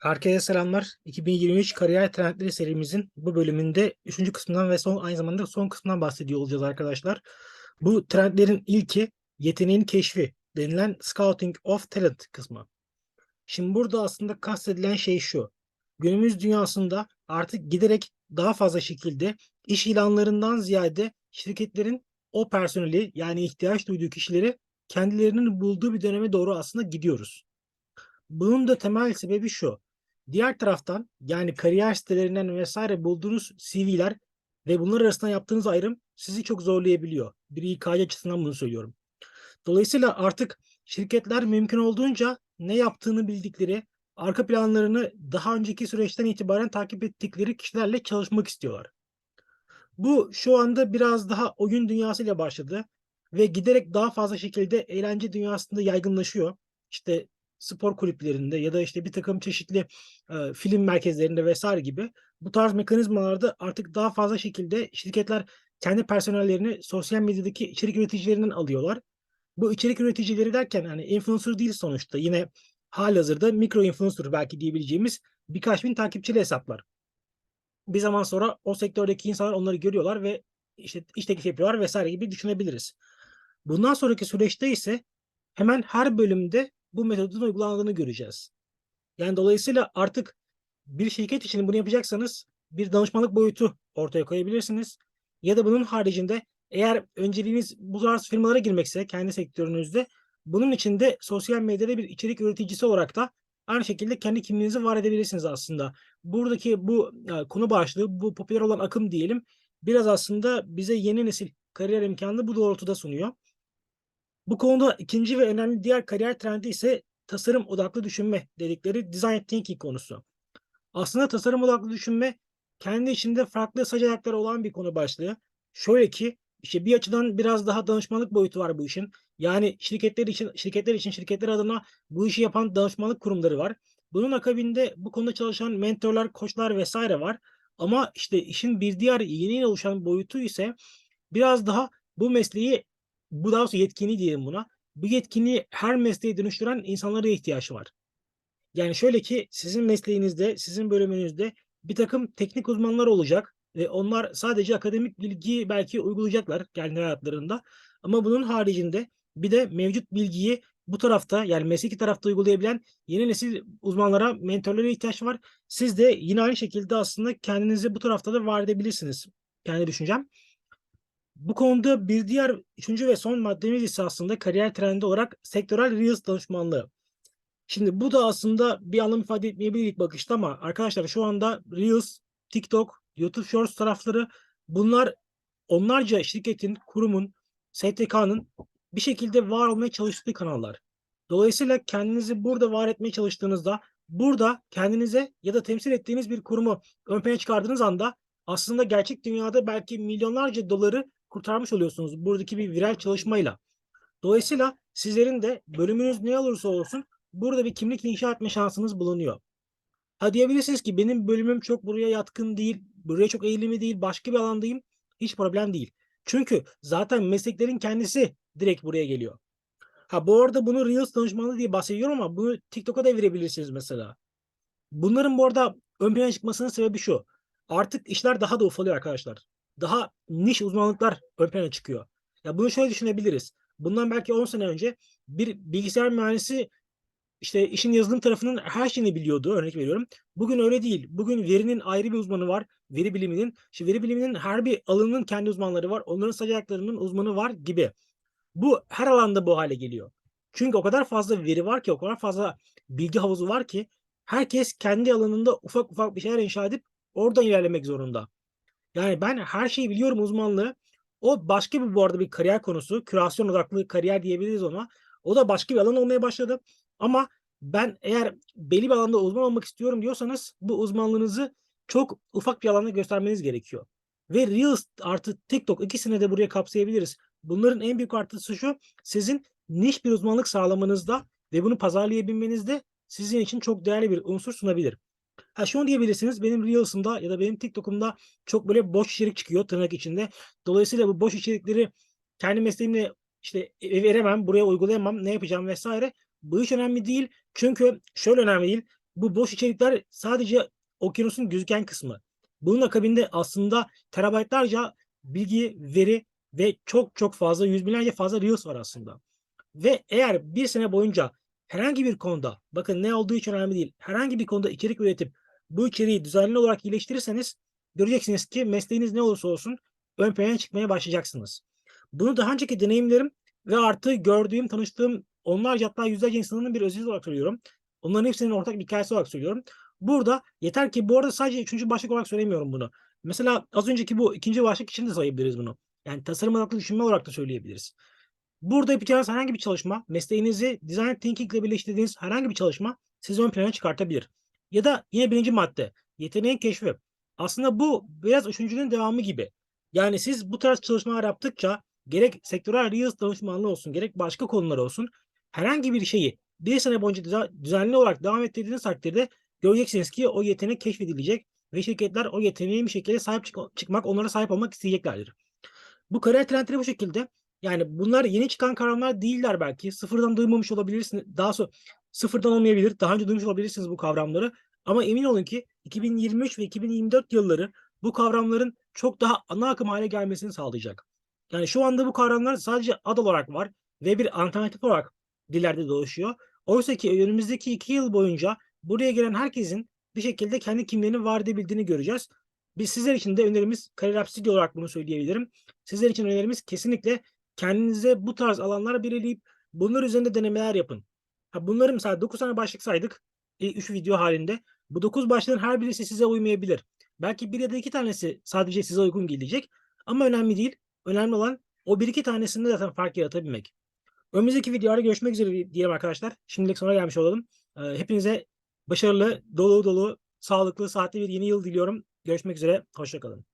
Herkese selamlar. 2023 Kariyer Trendleri serimizin bu bölümünde 3. kısmından ve son aynı zamanda son kısmından bahsediyor olacağız arkadaşlar. Bu trendlerin ilki yeteneğin keşfi denilen Scouting of Talent kısmı. Şimdi burada aslında kastedilen şey şu. Günümüz dünyasında artık giderek daha fazla şekilde iş ilanlarından ziyade şirketlerin o personeli yani ihtiyaç duyduğu kişileri kendilerinin bulduğu bir döneme doğru aslında gidiyoruz. Bunun da temel sebebi şu. Diğer taraftan yani kariyer sitelerinden vesaire bulduğunuz CV'ler ve bunlar arasında yaptığınız ayrım sizi çok zorlayabiliyor. Bir İK'cı açısından bunu söylüyorum. Dolayısıyla artık şirketler mümkün olduğunca ne yaptığını bildikleri, arka planlarını daha önceki süreçten itibaren takip ettikleri kişilerle çalışmak istiyorlar. Bu şu anda biraz daha oyun dünyasıyla başladı ve giderek daha fazla şekilde eğlence dünyasında yaygınlaşıyor. İşte spor kulüplerinde ya da işte bir takım çeşitli e, film merkezlerinde vesaire gibi bu tarz mekanizmalarda artık daha fazla şekilde şirketler kendi personellerini sosyal medyadaki içerik üreticilerinden alıyorlar. Bu içerik üreticileri derken hani influencer değil sonuçta yine halihazırda mikro influencer belki diyebileceğimiz birkaç bin takipçili hesaplar. Bir zaman sonra o sektördeki insanlar onları görüyorlar ve işte iş teklif yapıyorlar vesaire gibi düşünebiliriz. Bundan sonraki süreçte ise hemen her bölümde bu metodun uygulandığını göreceğiz. Yani dolayısıyla artık bir şirket için bunu yapacaksanız bir danışmanlık boyutu ortaya koyabilirsiniz. Ya da bunun haricinde eğer önceliğiniz bu tarz firmalara girmekse kendi sektörünüzde bunun için de sosyal medyada bir içerik üreticisi olarak da aynı şekilde kendi kimliğinizi var edebilirsiniz aslında. Buradaki bu e, konu başlığı, bu popüler olan akım diyelim biraz aslında bize yeni nesil kariyer imkanını bu doğrultuda sunuyor. Bu konuda ikinci ve önemli diğer kariyer trendi ise tasarım odaklı düşünme dedikleri design thinking konusu. Aslında tasarım odaklı düşünme kendi içinde farklı sac ayakları olan bir konu başlığı. Şöyle ki işte bir açıdan biraz daha danışmanlık boyutu var bu işin. Yani şirketler için şirketler için şirketler adına bu işi yapan danışmanlık kurumları var. Bunun akabinde bu konuda çalışan mentorlar, koçlar vesaire var. Ama işte işin bir diğer yeni oluşan boyutu ise biraz daha bu mesleği bu daha doğrusu yetkinliği diyelim buna. Bu yetkinliği her mesleğe dönüştüren insanlara ihtiyaç var. Yani şöyle ki sizin mesleğinizde, sizin bölümünüzde bir takım teknik uzmanlar olacak ve onlar sadece akademik bilgiyi belki uygulayacaklar kendi hayatlarında. Ama bunun haricinde bir de mevcut bilgiyi bu tarafta yani mesleki tarafta uygulayabilen yeni nesil uzmanlara, mentorlara ihtiyaç var. Siz de yine aynı şekilde aslında kendinizi bu tarafta da var edebilirsiniz. Kendi düşüncem. Bu konuda bir diğer üçüncü ve son maddemiz ise aslında kariyer trendi olarak sektörel Reels danışmanlığı. Şimdi bu da aslında bir anlam ifade etmeyebilir ilk bakışta ama arkadaşlar şu anda Reels, TikTok, YouTube Shorts tarafları bunlar onlarca şirketin, kurumun, STK'nın bir şekilde var olmaya çalıştığı kanallar. Dolayısıyla kendinizi burada var etmeye çalıştığınızda burada kendinize ya da temsil ettiğiniz bir kurumu ön plana çıkardığınız anda aslında gerçek dünyada belki milyonlarca doları kurtarmış oluyorsunuz buradaki bir viral çalışmayla. Dolayısıyla sizlerin de bölümünüz ne olursa olsun burada bir kimlik inşa etme şansınız bulunuyor. Ha diyebilirsiniz ki benim bölümüm çok buraya yatkın değil, buraya çok eğilimli değil, başka bir alandayım. Hiç problem değil. Çünkü zaten mesleklerin kendisi direkt buraya geliyor. Ha bu arada bunu Reels danışmanlığı diye bahsediyorum ama bunu TikTok'a da verebilirsiniz mesela. Bunların bu arada ön plana çıkmasının sebebi şu. Artık işler daha da ufalıyor arkadaşlar daha niş uzmanlıklar ön plana çıkıyor. Ya bunu şöyle düşünebiliriz. Bundan belki 10 sene önce bir bilgisayar mühendisi işte işin yazılım tarafının her şeyini biliyordu örnek veriyorum. Bugün öyle değil. Bugün verinin ayrı bir uzmanı var. Veri biliminin. İşte veri biliminin her bir alanının kendi uzmanları var. Onların sacaklarının uzmanı var gibi. Bu her alanda bu hale geliyor. Çünkü o kadar fazla veri var ki, o kadar fazla bilgi havuzu var ki herkes kendi alanında ufak ufak bir şeyler inşa edip oradan ilerlemek zorunda. Yani ben her şeyi biliyorum uzmanlığı. O başka bir bu arada bir kariyer konusu. Kürasyon odaklı kariyer diyebiliriz ona. O da başka bir alan olmaya başladı. Ama ben eğer belli bir alanda uzman olmak istiyorum diyorsanız bu uzmanlığınızı çok ufak bir alanda göstermeniz gerekiyor. Ve Reels artı TikTok ikisini de buraya kapsayabiliriz. Bunların en büyük artısı şu. Sizin niş bir uzmanlık sağlamanızda ve bunu pazarlayabilmenizde sizin için çok değerli bir unsur sunabilir. Ha şunu diyebilirsiniz. Benim Reels'ımda ya da benim TikTok'umda çok böyle boş içerik çıkıyor tırnak içinde. Dolayısıyla bu boş içerikleri kendi mesleğimle işte veremem, buraya uygulayamam, ne yapacağım vesaire. Bu hiç önemli değil. Çünkü şöyle önemli değil. Bu boş içerikler sadece okyanusun gözüken kısmı. Bunun akabinde aslında terabaytlarca bilgi, veri ve çok çok fazla, yüz binlerce fazla Reels var aslında. Ve eğer bir sene boyunca herhangi bir konuda, bakın ne olduğu hiç önemli değil, herhangi bir konuda içerik üretip bu içeriği düzenli olarak iyileştirirseniz göreceksiniz ki mesleğiniz ne olursa olsun ön plana çıkmaya başlayacaksınız. Bunu daha önceki deneyimlerim ve artı gördüğüm, tanıştığım onlarca hatta yüzlerce insanın bir özelliği olarak söylüyorum. Onların hepsinin ortak bir hikayesi olarak söylüyorum. Burada yeter ki bu arada sadece üçüncü başlık olarak söylemiyorum bunu. Mesela az önceki bu ikinci başlık için de sayabiliriz bunu. Yani tasarım odaklı düşünme olarak da söyleyebiliriz. Burada yapacağınız herhangi bir çalışma, mesleğinizi design thinking ile birleştirdiğiniz herhangi bir çalışma sizi ön plana çıkartabilir. Ya da yine birinci madde, yeteneğin keşfi. Aslında bu biraz üçüncünün devamı gibi. Yani siz bu tarz çalışmalar yaptıkça gerek sektörel Reels danışmanlığı olsun, gerek başka konular olsun herhangi bir şeyi bir sene boyunca düzen- düzenli olarak devam ettirdiğiniz takdirde göreceksiniz ki o yetenek keşfedilecek ve şirketler o yeteneğe bir şekilde sahip çık- çıkmak, onlara sahip olmak isteyeceklerdir. Bu kariyer trendleri bu şekilde. Yani bunlar yeni çıkan kavramlar değiller belki. Sıfırdan duymamış olabilirsiniz. Daha sonra sıfırdan olmayabilir. Daha önce duymuş olabilirsiniz bu kavramları. Ama emin olun ki 2023 ve 2024 yılları bu kavramların çok daha ana akım hale gelmesini sağlayacak. Yani şu anda bu kavramlar sadece ad olarak var ve bir alternatif olarak dillerde dolaşıyor. Oysa ki önümüzdeki iki yıl boyunca buraya gelen herkesin bir şekilde kendi kimliğini var edebildiğini göreceğiz. Biz sizler için de önerimiz Stüdyo olarak bunu söyleyebilirim. Sizler için önerimiz kesinlikle kendinize bu tarz alanlar belirleyip bunlar üzerinde denemeler yapın. Bunları mesela 9 tane başlık saydık. 3 video halinde. Bu 9 başlığın her birisi size uymayabilir. Belki bir ya da iki tanesi sadece size uygun gelecek. Ama önemli değil. Önemli olan o bir iki tanesinde zaten fark yaratabilmek. Önümüzdeki videolarda görüşmek üzere diyelim arkadaşlar. Şimdilik sona gelmiş olalım. Ee, Hepinize başarılı, dolu dolu, sağlıklı, saatli bir yeni yıl diliyorum. Görüşmek üzere. Hoşçakalın.